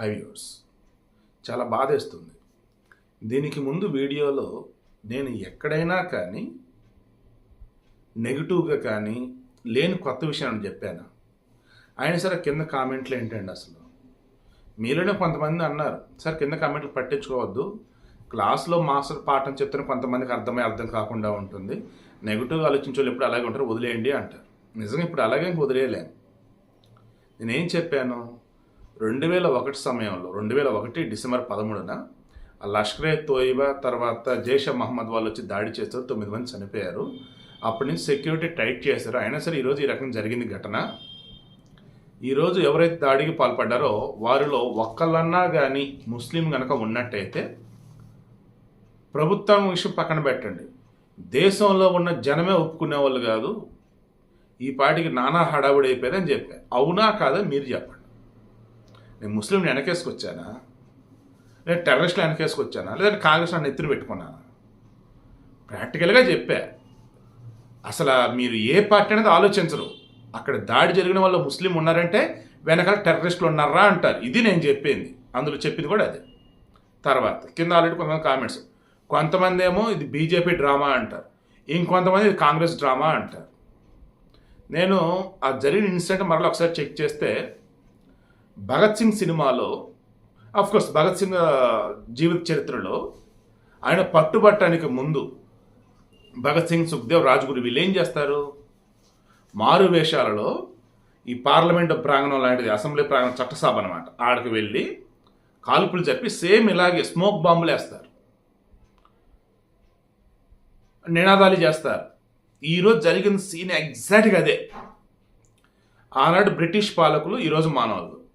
High years. చాలా బాధేస్తుంది. దీనికి ముందు వీడియోలో నేను ఎక్కడైనా కానీ నెగిటివ్గా కానీ లేని కొత్త విషయాన్ని చెప్పాను. అయినా సరే కింద కామెంట్లు ఏంటండి అసలు? మీలోనే కొంతమంది అన్నారు సార్ కింద కామెంట్లు పట్టించుకోవద్దు. క్లాస్లో మాస్టర్ పాఠం చెప్తున్న కొంతమందికి అర్థమై అర్థం కాకుండా ఉంటుంది. నెగిటివ్గా ఆలోచించే వాళ్ళు ఎప్పుడు అలాగే ఉంటారు వదిలేయండి అంటారు. నిజంగా ఇప్పుడు అలాగే ఇంక వదిలేయలేను. నేనేం చెప్పాను? రెండు వేల ఒకటి సమయంలో రెండు వేల ఒకటి డిసెంబర్ పదమూడున లష్కరే తోయిబా తర్వాత జైషా మహమ్మద్ వాళ్ళు వచ్చి దాడి చేస్తారు తొమ్మిది మంది చనిపోయారు. అప్పటి నుంచి సెక్యూరిటీ టైట్ చేశారు. అయినా సరే ఈరోజు ఈ రకం జరిగింది ఘటన. ఈరోజు ఎవరైతే దాడికి పాల్పడ్డారో వారిలో ఒక్కళ్ళన్నా కానీ ముస్లిం కనుక ఉన్నట్టయితే ప్రభుత్వం విషయం పక్కన పెట్టండి. దేశంలో ఉన్న జనమే ఒప్పుకునే వాళ్ళు కాదు. ఈ పాటికి నానా హడావుడి అయిపోయారని చెప్పారు. అవునా కాదా మీరు చెప్పండి. నేను ముస్లింని వెనకేసుకొచ్చానా? లేదా టెర్రరిస్టులు వెనకేసుకొచ్చానా? లేదంటే కాంగ్రెస్ నన్ను ఎత్తున పెట్టుకున్నానా? ప్రాక్టికల్గా చెప్పా. అసలు మీరు ఏ పార్టీ అనేది ఆలోచించరు. అక్కడ దాడి జరిగిన వాళ్ళు ముస్లిం ఉన్నారంటే వెనకాల టెర్రరిస్టులు ఉన్నారా అంటారు. ఇది నేను చెప్పింది. అందులో చెప్పింది కూడా అదే. తర్వాత కింద ఆల్రెడీ కొంతమంది కామెంట్స్ కొంతమంది ఏమో ఇది బీజేపీ డ్రామా అంటారు. ఇంకొంతమంది ఇది కాంగ్రెస్ డ్రామా అంటారు. నేను ఆ జరిగిన ఇన్సిడెంట్ మరలా ఒకసారి చెక్ చేస్తే భగత్ సింగ్ సినిమాలో కోర్స్ భగత్ సింగ్ జీవిత చరిత్రలో ఆయన పట్టుబట్టడానికి ముందు భగత్ సింగ్ సుఖ్దేవ్ రాజ్గురు వీళ్ళు ఏం చేస్తారు? మారు వేషాలలో ఈ పార్లమెంట్ ప్రాంగణం లాంటిది అసెంబ్లీ ప్రాంగణం చట్టసభ అనమాట ఆడికి వెళ్ళి కాల్పులు చెప్పి సేమ్ ఇలాగే స్మోక్ బాంబులు వేస్తారు. నినాదాలు చేస్తారు. ఈరోజు జరిగిన సీన్ ఎగ్జాక్ట్గా అదే. ఆనాడు బ్రిటిష్ పాలకులు ఈరోజు మానవులు.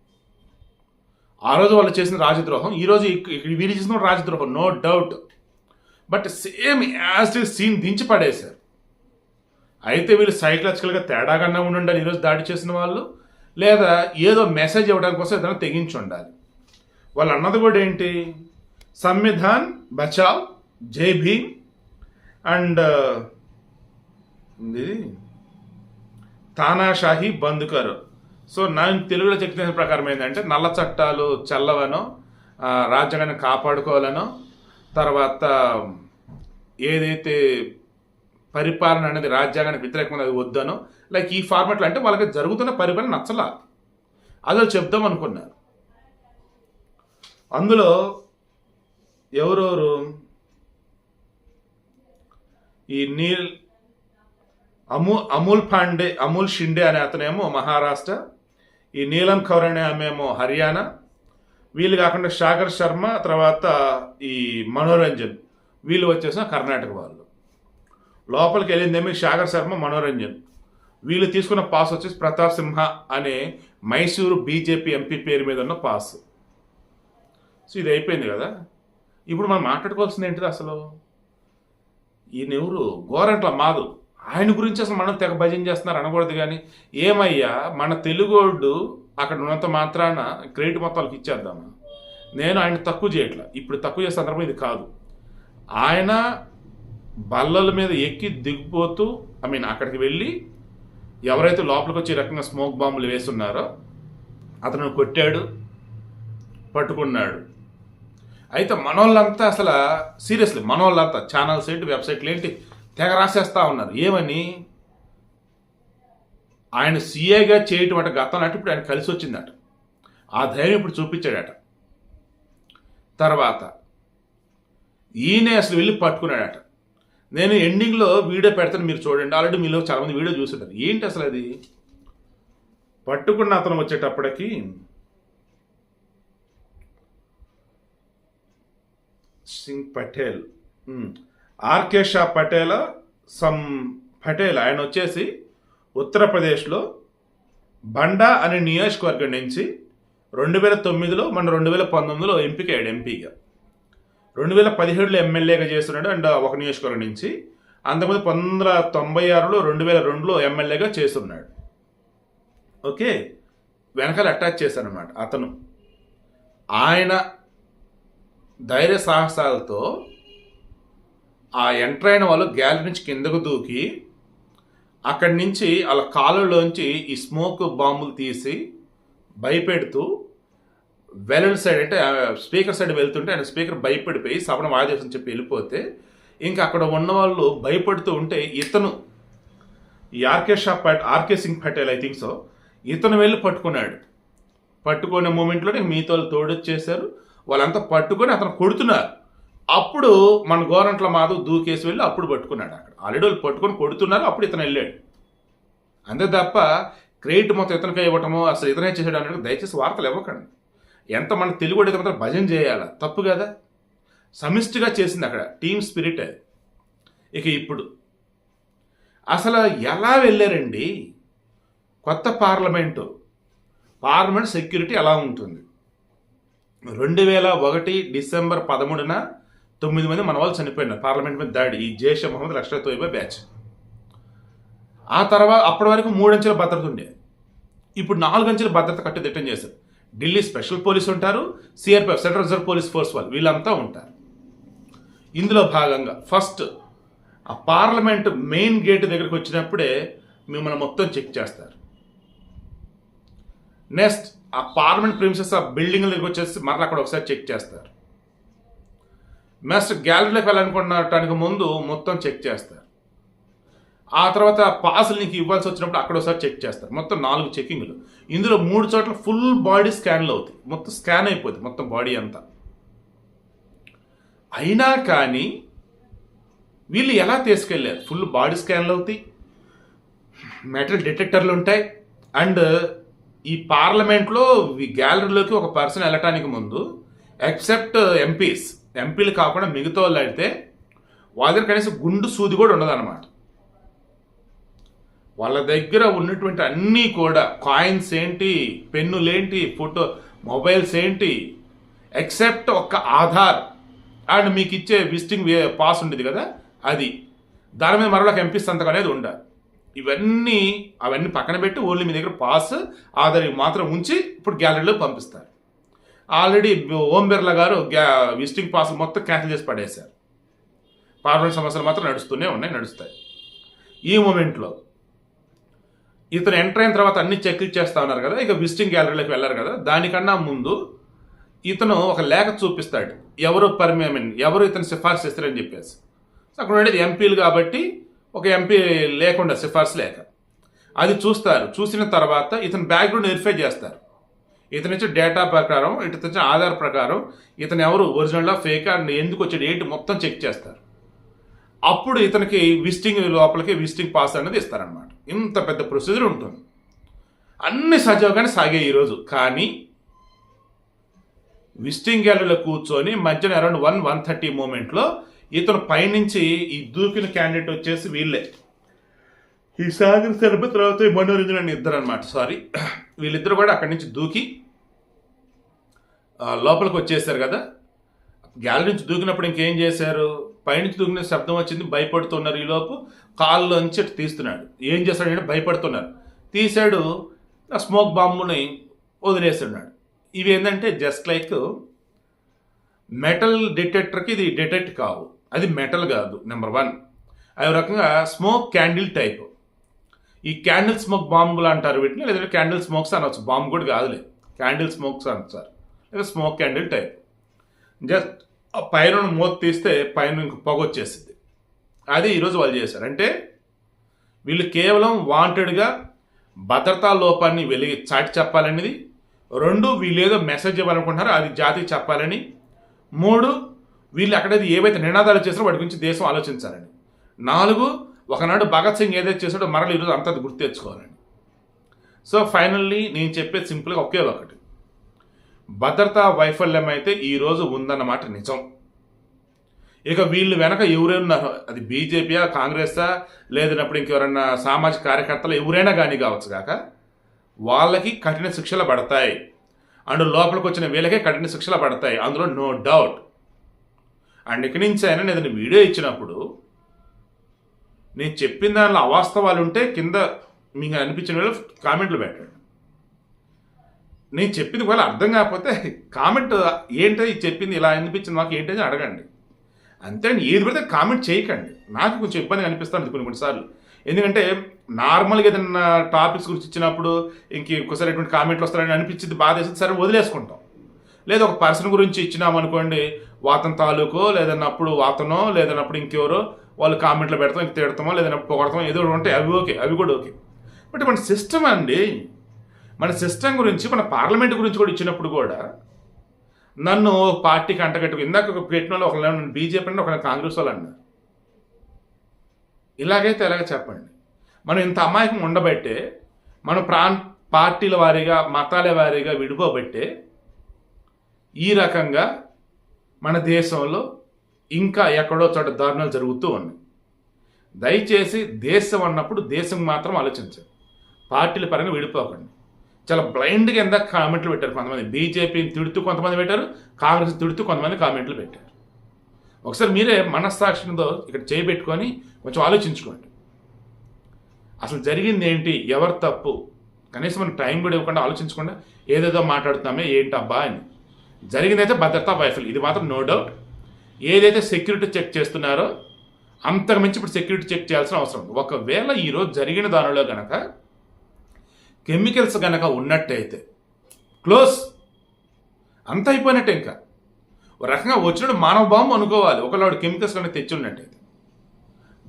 ఆ రోజు వాళ్ళు చేసిన రాజద్రోహం ఈరోజు వీళ్ళు చేసిన రాజద్రోహం no doubt but same as scene దించి పడేశారు. అయితే వీళ్ళు సైకలాజికల్గా తేడాగానే ఉండాలి ఈరోజు దాడి చేసిన వాళ్ళు. లేదా ఏదో మెసేజ్ ఇవ్వడానికి కోసం ఏదైనా తెగించి ఉండాలి. వాళ్ళు అన్నది కూడా ఏంటి? సంవిధాన్ బచావ్ జై భీమ్ అండ్ uh, ఇది తానాషాహి బంద్ కరో సో నేను తెలుగులో చెప్పిన ప్రకారం ఏంటంటే నల్ల చట్టాలు చల్లవనో ఆ, రాజ్యాంగాన్ని కాపాడుకోవాలనో తర్వాత ఏదైతే పరిపాలన అనేది రాజ్యాంగానికి వ్యతిరేకమైన అది వద్దనో లైక్ ఈ ఫార్మాట్లో అంటే వాళ్ళకి జరుగుతున్న పరిపాలన నచ్చలా. అదో చెప్దాం అనుకున్నారు. అందులో ఎవరెవరు? ఈ నీల్ అమూ అమూల్ పాండే అమూల్ షిండే అనే అతనేమో మహారాష్ట్ర ఈ నీలం కౌర్ అనే ఆమెమో హర్యానా. వీళ్ళు కాకుండా సాగర్ శర్మ తర్వాత ఈ మనోరంజన్. వీళ్ళు వచ్చేసిన కర్ణాటక వాళ్ళు. లోపలికి వెళ్ళిందేమో సాగర్ శర్మ మనోరంజన్. వీళ్ళు తీసుకున్న పాస్ వచ్చేసి ప్రతాప్ సింహ అనే మైసూరు బీజేపీ ఎంపీ పేరు మీద ఉన్న పాస్. సో ఇది అయిపోయింది కదా. ఇప్పుడు మనం మాట్లాడుకోవాల్సింది ఏంటిది అసలు? ఈయన ఎవరు గోరంట్ల మాధవ్. ఆయన గురించి అసలు మనం తెగ భజన చేస్తున్నారు అనకూడదు కానీ ఏమయ్యా మన తెలుగోడు అక్కడ ఉన్నంత మాత్రాన క్రెడిట్ మొత్తం వాళ్ళకి ఇచ్చేద్దామా? నేను ఆయన తక్కువ చేయట్లా. ఇప్పుడు తక్కువ చేసే సందర్భం ఇది కాదు. ఆయన బల్లల మీద ఎక్కి దిగిపోతూ ఐ మీన్ అక్కడికి వెళ్ళి ఎవరైతే లోపలికి వచ్చి రకంగా స్మోక్ బాంబులు వేస్తున్నారో అతను కొట్టాడు పట్టుకున్నాడు. అయితే మనోళ్ళంతా అసలు సీరియస్లీ మనోళ్ళంతా ఛానల్స్ ఏంటి వెబ్సైట్లు ఏంటి తెగ రాసేస్తా ఉన్నారు. ఏమని? ఆయన సీఏగా చేయటం అట గతం అంటే ఇప్పుడు ఆయన కలిసి వచ్చిందట. ఆ ధైర్యం ఇప్పుడు చూపించాడట. తర్వాత ఈయనే అసలు వెళ్ళి పట్టుకున్నాడట. నేను ఎండింగ్లో వీడియో పెడతాను మీరు చూడండి. ఆల్రెడీ మీలో చాలామంది వీడియో చూసుంటారు ఏంటి అసలు అది? పట్టుకున్న అతను వచ్చేటప్పటికి Singh Patel. R K Shah Patel some Patel ఆయన వచ్చేసి ఉత్తరప్రదేశ్లో బండా అనే నియోజకవర్గం నుంచి రెండు వేల తొమ్మిదిలో మన రెండు వేల పంతొమ్మిదిలో ఎంపికయ్యాడు ఎంపీగా. రెండు వేల పదిహేడులో ఎమ్మెల్యేగా చేస్తున్నాడు అండ్ ఒక నియోజకవర్గం నుంచి. అంతకుముందు పంతొమ్మిది వందల తొంభై ఆరులో రెండు వేల రెండులో ఎమ్మెల్యేగా చేస్తున్నాడు. ఓకే? వెనకాల అటాచ్ చేశానమాట అతను. ఆయన ధైర్య సాహసాలతో ఆ ఎంటర్ అయిన వాళ్ళు గ్యాలరీ నుంచి కిందకు దూకి అక్కడి నుంచి వాళ్ళ కాళ్ళలోంచి ఈ స్మోక్ బాంబులు తీసి భయపెడుతూ వెలల్ సైడ్ అంటే స్పీకర్ సైడ్ వెళ్తుంటే ఆయన స్పీకర్ భయపడిపోయి సభను వాయిదేశం చెప్పి వెళ్ళిపోతే ఇంకా అక్కడ ఉన్న వాళ్ళు భయపడుతూ ఉంటే ఇతను ఈ R K Shah but R K Singh Patel I think so ఇతను వెళ్ళి పట్టుకున్నాడు. పట్టుకునే మూమెంట్లోనే మిగతా వాళ్ళు తోడొచ్చేసారు వాళ్ళంతా పట్టుకొని అతను కొడుతున్నారు. అప్పుడు మన గోరంట్ల మాధవ్ దూకేసి వెళ్ళి అప్పుడు పట్టుకున్నాడు అక్కడ. ఆల్రెడీ వాళ్ళు పట్టుకొని కొడుతున్నారు అప్పుడు ఇతను వెళ్ళాడు. అంతే తప్ప క్రెడిట్ మొత్తం ఇతనికే ఇవ్వటము అసలు ఇతనే చేసాడు అనేది దయచేసి వార్తలు ఇవ్వకండి. ఎంత మన తెలుగు అయితే మాత్రం భజన చేయాలా? తప్పు కదా. సమిష్టిగా చేసింది అక్కడ టీమ్ స్పిరిట్. ఇక ఇప్పుడు అసలు ఎలా వెళ్ళారండి? కొత్త పార్లమెంటు. పార్లమెంట్ సెక్యూరిటీ ఎలా ఉంటుంది? రెండు వేల ఒకటి డిసెంబర్ పదమూడున తొమ్మిది మంది మన వాళ్ళు చనిపోయినారు. పార్లమెంట్ మీద దాడి. ఈ జైష్ మహమ్మద్ లష్కర్ తోయిబా బ్యాచ్. ఆ తర్వాత అప్పటి వరకు మూడంచెల భద్రత ఉండేది ఇప్పుడు నాలుగంచెల భద్రత కట్టుదిట్టం చేశారు. ఢిల్లీ స్పెషల్ పోలీస్ ఉంటారు CRPF central reserve police force వాళ్ళు వీళ్ళంతా ఉంటారు. ఇందులో భాగంగా ఫస్ట్ ఆ పార్లమెంట్ మెయిన్ గేట్ దగ్గరికి వచ్చినప్పుడే మిమ్మల్ని మొత్తం చెక్ చేస్తారు. నెక్స్ట్ ఆ పార్లమెంట్ ప్రిన్సెస్ ఆ బిల్డింగ్ దగ్గరికి వచ్చేసి మరలా అక్కడ ఒకసారి చెక్ చేస్తారు. నెక్స్ట్ గ్యాలరీలోకి వెళ్ళాలనుకున్నటానికి ముందు మొత్తం చెక్ చేస్తారు. ఆ తర్వాత పాసులు నీకు ఇవ్వాల్సి వచ్చినప్పుడు అక్కడ ఒకసారి చెక్ చేస్తారు. మొత్తం నాలుగు చెకింగ్లు ఇందులో మూడు చోట్ల ఫుల్ బాడీ స్కాన్లు అవుతాయి. మొత్తం స్కాన్ అయిపోతుంది. మొత్తం బాడీ అంతా. అయినా కానీ వీళ్ళు ఎలా తీసుకెళ్ళారు? ఫుల్ బాడీ స్కాన్లు అవుతాయి. మెటల్ డిటెక్టర్లు ఉంటాయి. అండ్ ఈ పార్లమెంట్లో గ్యాలరీలోకి ఒక పర్సన్ వెళ్ళటానికి ముందు ఎక్సెప్ట్ ఎంపీస్. ఎంపీలు కాకుండా మిగతా వాళ్ళు అయితే వాళ్ళ దగ్గర కనీసం గుండు సూది కూడా ఉండదన్నమాట. వాళ్ళ దగ్గర ఉన్నటువంటి అన్నీ కూడా కాయిన్స్ ఏంటి పెన్నులేంటి ఫోటో మొబైల్స్ ఏంటి ఎక్సెప్ట్ ఒక్క ఆధార్. అండ్ మీకు ఇచ్చే విజిటింగ్ పాస్ ఉండేది కదా అది. దాని మీద మరొక ఎంపీ సంతకం అనేది ఉండాలి. ఇవన్నీ అవన్నీ పక్కన పెట్టి ఓన్లీ మీ దగ్గర పాస్ ఆధార్ మాత్రం ఉంచి ఇప్పుడు గ్యాలరీలో పంపిస్తారు. ఆల్రెడీ ఓం బిర్లా గారు గ్యా విజిటింగ్ పాస్ మొత్తం క్యాన్సిల్ చేసి పడేశారు. పార్లమెంట్ సమస్యలు మాత్రం నడుస్తూనే ఉన్నాయి నడుస్తాయి. ఈ మూమెంట్లో ఇతను ఎంటర్ అయిన తర్వాత అన్ని చెక్లు చేస్తా ఉన్నారు కదా ఇక విజిటింగ్ గ్యాలరీలోకి వెళ్ళారు కదా దానికన్నా ముందు ఇతను ఒక లేఖ చూపిస్తాడు. ఎవరు పర్మి ఎవరు ఇతను సిఫార్సు చేస్తారని చెప్పేసి. అక్కడ ఉండేది ఎంపీలు కాబట్టి ఒక ఎంపీ లేకుండా సిఫార్సు లేక అది చూస్తారు. చూసిన తర్వాత ఇతని బ్యాక్గ్రౌండ్ వెరిఫై చేస్తారు. ఇతని నుంచి డేటా ప్రకారం ఇతని నుంచి ఆధార్ ప్రకారం ఇతను ఎవరు? ఒరిజినల్లా ఫేక్? అండ్ ఎందుకు వచ్చాడు? ఏంటి? మొత్తం చెక్ చేస్తారు. అప్పుడు ఇతనికి విజిటింగ్ లోపలికి విజిటింగ్ పాస్ అనేది ఇస్తారనమాట ఇంత పెద్ద ప్రొసీజర్ ఉంటుంది. అన్ని సజావుగానే సాగే ఈరోజు. కానీ విజిటింగ్ గ్యాలరీలో కూర్చొని మధ్యాహ్నం అరౌండ్ వన్ వన్ థర్టీ మూమెంట్లో ఇతను పైనుంచి ఈ దూకిన క్యాండిడేట్ వచ్చేసి వీళ్ళే. ఈ సాగర్ శరభ తర్వాత ఈ మనోరంజన్ అని ఇద్దరు అనమాట సారీ. వీళ్ళిద్దరు కూడా అక్కడి నుంచి దూకి లోపలికి వచ్చేసారు కదా. గ్యాలరీ నుంచి దూకినప్పుడు ఇంకేం చేశారు? పైనుంచి దూకిన శబ్దం వచ్చింది భయపడుతున్నారు ఈలోపు కాళ్ళలోంచి అటు తీస్తున్నాడు. ఏం చేస్తాడంటే భయపడుతున్నారు. తీశాడు ఆ స్మోక్ బాంబుని వదిలేస్తున్నాడు. ఇవి ఏంటంటే జస్ట్ లైక్ మెటల్ డిటెక్టర్కి ఇది డిటెక్ట్ కావు. అది మెటల్ కాదు నెంబర్ వన్. అదే రకంగా స్మోక్ క్యాండిల్ టైప్. ఈ క్యాండిల్ స్మోక్ బాంబులు అంటారు వీటిని లేదంటే క్యాండిల్ స్మోక్స్ అనొచ్చు. బాంబు కూడా కాదులే. క్యాండిల్ స్మోక్స్ అంటారు లేదా స్మోక్ క్యాండిల్ టైప్ జస్ట్ ఆ పైన మూత తీస్తే పైన ఇంక పొగ వచ్చేసింది అది ఈరోజు వాళ్ళు చేశారు. అంటే వీళ్ళు కేవలం వాంటెడ్గా భద్రతా లోపాన్ని వెలిగి చాటి చెప్పాలనేది. రెండు వీళ్ళు ఏదో మెసేజ్ ఇవ్వాలనుకుంటున్నారో అది జాతికి చెప్పాలని. మూడు వీళ్ళు ఎక్కడైతే ఏవైతే నినాదాలు చేసారో వాటి గురించి దేశం ఆలోచించాలని. నాలుగు ఒకనాడు భగత్ సింగ్ ఏదైతే చేశాడో మరల ఈరోజు అంత గుర్తు తెచ్చుకోవాలండి. సో ఫైనల్లీ నేను చెప్పేది సింపుల్గా ఒకే ఒకటి. భద్రతా వైఫల్యం అయితే ఈరోజు ఉందన్నమాట నిజం. ఇక వీళ్ళు వెనక ఎవరైనా అది బీజేపీయా కాంగ్రెసా లేదన్నప్పుడు ఇంకెవరన్నా సామాజిక కార్యకర్తలు ఎవరైనా కానీ కావచ్చు కాక వాళ్ళకి కఠిన శిక్షలు పడతాయి. అండ్ లోపలికి వచ్చిన వీళ్ళకే కఠిన శిక్షలు పడతాయి. అందులో నో డౌట్. అండ్ ఇక్కడి నుంచి అయినా నేను ఏదైనా వీడియో ఇచ్చినప్పుడు నేను చెప్పిన దానిలో అవాస్తవాలు ఉంటే కింద మీకు అనిపించిన వాళ్ళు కామెంట్లు పెట్టండి. నేను చెప్పింది ఒకవేళ అర్థం కాకపోతే కామెంట్ ఏంటో చెప్పింది ఇలా అనిపించింది మాకు ఏంటని అడగండి. అంతే అండి ఏది పడితే కామెంట్ చేయకండి. నాకు కొంచెం ఇబ్బంది అనిపిస్తుంది కొన్ని కొన్నిసార్లు ఎందుకంటే నార్మల్గా ఏదైనా టాపిక్స్ గురించి ఇచ్చినప్పుడు ఇంక ఒకసారి ఎటువంటి కామెంట్లు వస్తారని అనిపించింది బాధ వేసింది సరే వదిలేసుకుంటాం. లేదా ఒక పర్సన్ గురించి ఇచ్చినామనుకోండి వాతన్ తాలూకో లేదన్నప్పుడు వాతనో లేదన్నప్పుడు ఇంకెవరో వాళ్ళు కామెంట్లు పెడతాం ఇంక తిడతామో లేదంటే పొగడతామో ఏదో ఉంటే ఉంటాయి. అవి ఓకే అవి కూడా ఓకే. బట్ మన సిస్టమ్ అండి మన సిస్టమ్ గురించి మన పార్లమెంట్ గురించి కూడా ఇచ్చినప్పుడు కూడా నన్ను పార్టీకి అంటగట్టుకు ఇందాక పెట్టిన వాళ్ళు ఒకళ్ళు నన్ను బీజేపీ అంటే ఒకళ్ళు కాంగ్రెస్ వాళ్ళు అన్నారు ఇలాగైతే ఎలాగ చెప్పండి? మనం ఇంత అమాయకం ఉండబట్టే మన ప్రాం పార్టీల వారీగా మతాల వారీగా విడిపోబట్టే ఈ రకంగా మన దేశంలో ఇంకా ఎక్కడో చోట దారుణాలు జరుగుతూ ఉన్నాయి. దయచేసి దేశం అన్నప్పుడు దేశం మాత్రం ఆలోచించండి. పార్టీల పరంగా విడిపోకండి. చాలా బ్లైండ్గా ఎంత కామెంట్లు పెట్టారు కొంతమంది. బీజేపీని తిడుతూ కొంతమంది పెట్టారు కాంగ్రెస్ తిడుతూ కొంతమంది కామెంట్లు పెట్టారు. ఒకసారి మీరే మనస్సాక్షితో ఇక్కడ చేయబెట్టుకొని కొంచెం ఆలోచించుకోండి. అసలు జరిగింది ఏంటి? ఎవరు తప్పు? కనీసం మనం టైం కూడా ఇవ్వకుండా ఆలోచించకుండా ఏదేదో మాట్లాడుతున్నామే ఏంటబ్బా అని. జరిగిందైతే భద్రతా వైఫల్యం. ఇది మాత్రం నో డౌట్ ఏదైతే సెక్యూరిటీ చెక్ చేస్తున్నారో అంతకుమించి ఇప్పుడు సెక్యూరిటీ చెక్ చేయాల్సిన అవసరం ఉంది. ఒకవేళ ఈరోజు జరిగిన దానిలో గనక కెమికల్స్ గనక ఉన్నట్టయితే క్లోజ్. అంత అయిపోయినట్టే ఇంకా. ఒక రకంగా వచ్చినప్పుడు మానవ బాంబు అనుకోవాలి. ఒకళ్ళు కెమికల్స్ కనుక తెచ్చి ఉన్నట్టయితే.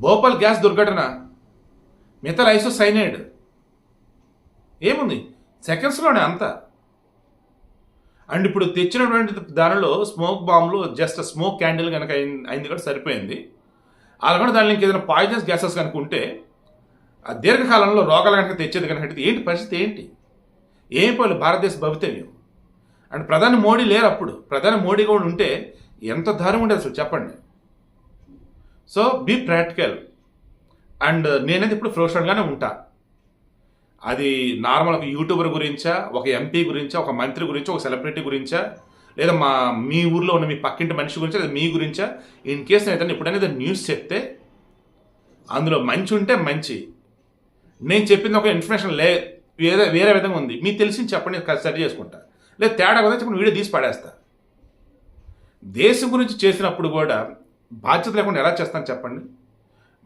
భోపాల్ గ్యాస్ దుర్ఘటన మిథల్ ఐసోసైనైడ్. ఏముంది? సెకండ్స్లోనే అంతా. అండ్ ఇప్పుడు తెచ్చినటువంటి దానిలో స్మోక్ బాంబులు జస్ట్ స్మోక్ క్యాండిల్ కనుక అయింది కూడా సరిపోయింది. అలా కూడా దానిలో ఇంకేదైనా పాయిజనస్ గ్యాసెస్ కనుక ఉంటే ఆ దీర్ఘకాలంలో రోగాలు కనుక తెచ్చేది కనుక ఏంటి పరిస్థితి ఏంటి? ఏం పోలే భారతదేశ భవితవ్యం. అండ్ ప్రధాని మోడీ లేరు అప్పుడు. ప్రధాని మోడీ కూడా ఉంటే ఎంత దారుణం ఉండేది అసలు చెప్పండి. సో బీ ప్రాక్టికల్ అండ్ నేనైతే ఇప్పుడు ఫ్రోషన్గానే ఉంటా. అది నార్మల్ ఒక యూట్యూబర్ గురించా ఒక ఎంపీ గురించా ఒక మంత్రి గురించా ఒక సెలబ్రిటీ గురించా లేదా మా మీ ఊర్లో ఉన్న మీ పక్కింటి మనిషి గురించా లేదా మీ గురించా ఇన్ కేసు నేను ఎప్పుడైనా న్యూస్ చెప్తే అందులో మంచి ఉంటే మంచి. నేను చెప్పింది ఒక ఇన్ఫర్మేషన్ లే వేరే వేరే విధంగా ఉంది. మీకు తెలిసింది చెప్పండి సరి చేసుకుంటా. లేదా తేడా కదా చెప్పండి వీడియో తీసి పడేస్తా. దేశం గురించి చేసినప్పుడు కూడా బాధ్యత లేకుండా ఎలా చేస్తాను చెప్పండి?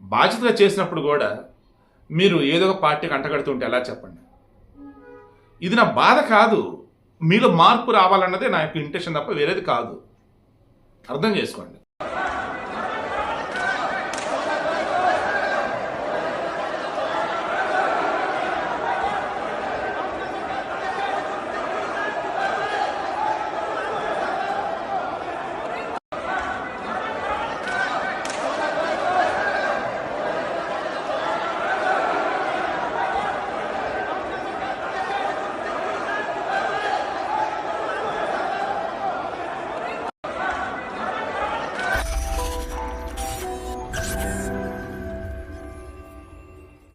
బాధ్యతగా చేసినప్పుడు కూడా మీరు ఏదో ఒక పార్టీకి అంటగడుతుంటే ఎలా చెప్పండి? ఇది నా బాధ కాదు. మీలో మార్పు రావాలన్నదే నా యొక్క ఇంటెన్షన్ తప్ప వేరేది కాదు. అర్థం చేసుకోండి.